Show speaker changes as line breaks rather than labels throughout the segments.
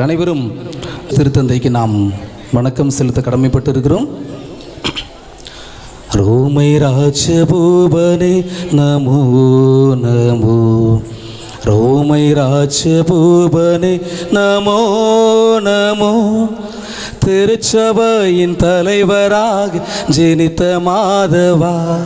அனைவரும் திருத்தந்தைக்கு நாம் வணக்கம் செலுத்த கடமைப்பட்டிருக்கிறோம். ரோமை ராஜபூபனே நமோ நமோ. ரோமை ராஜபூபனே நமோ நமோ. திருச்சபையின் தலைவராக ஜெனித்த மாதவா.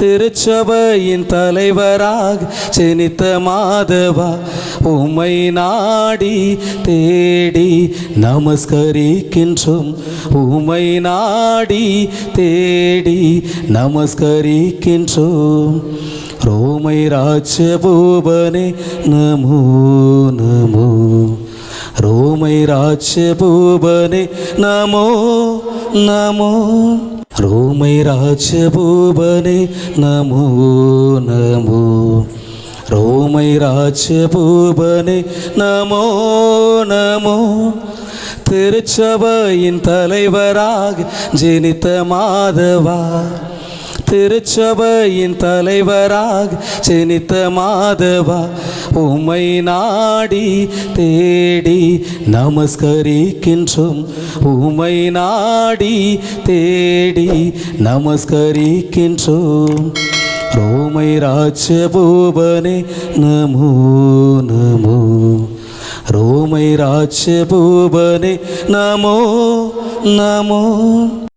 திருச்சபையின் தலைவராக செனித்த மாதவா உமை நாடி தேடி நமஸ்கரிக்கின்றோம். உமை நாடி தேடி நமஸ்கரிக்கின்றோம். ரோமை ராஜபூபனே நமோ நமோ. ரோமை ராஜபூபனே நமோ நமோ. ரோமை ராஜபூபனே நமோ நமோ ரோமை ராஜபூபனே நமோ நமோ திருச்சபையின் தலைவராக ஜெனித்த மாதவா திருச்சபையின் தலைவராக ஜெனித்த மாதவா உமை நாடி தேடி நமஸ்கரிக்கின்றோம். உமை நாடி தேடி நமஸ்கரிக்கின்றோம். ரோமை ராஜபூபனே நமோ நமோ. ரோமை ராஜபூபனே நமோ நமோ.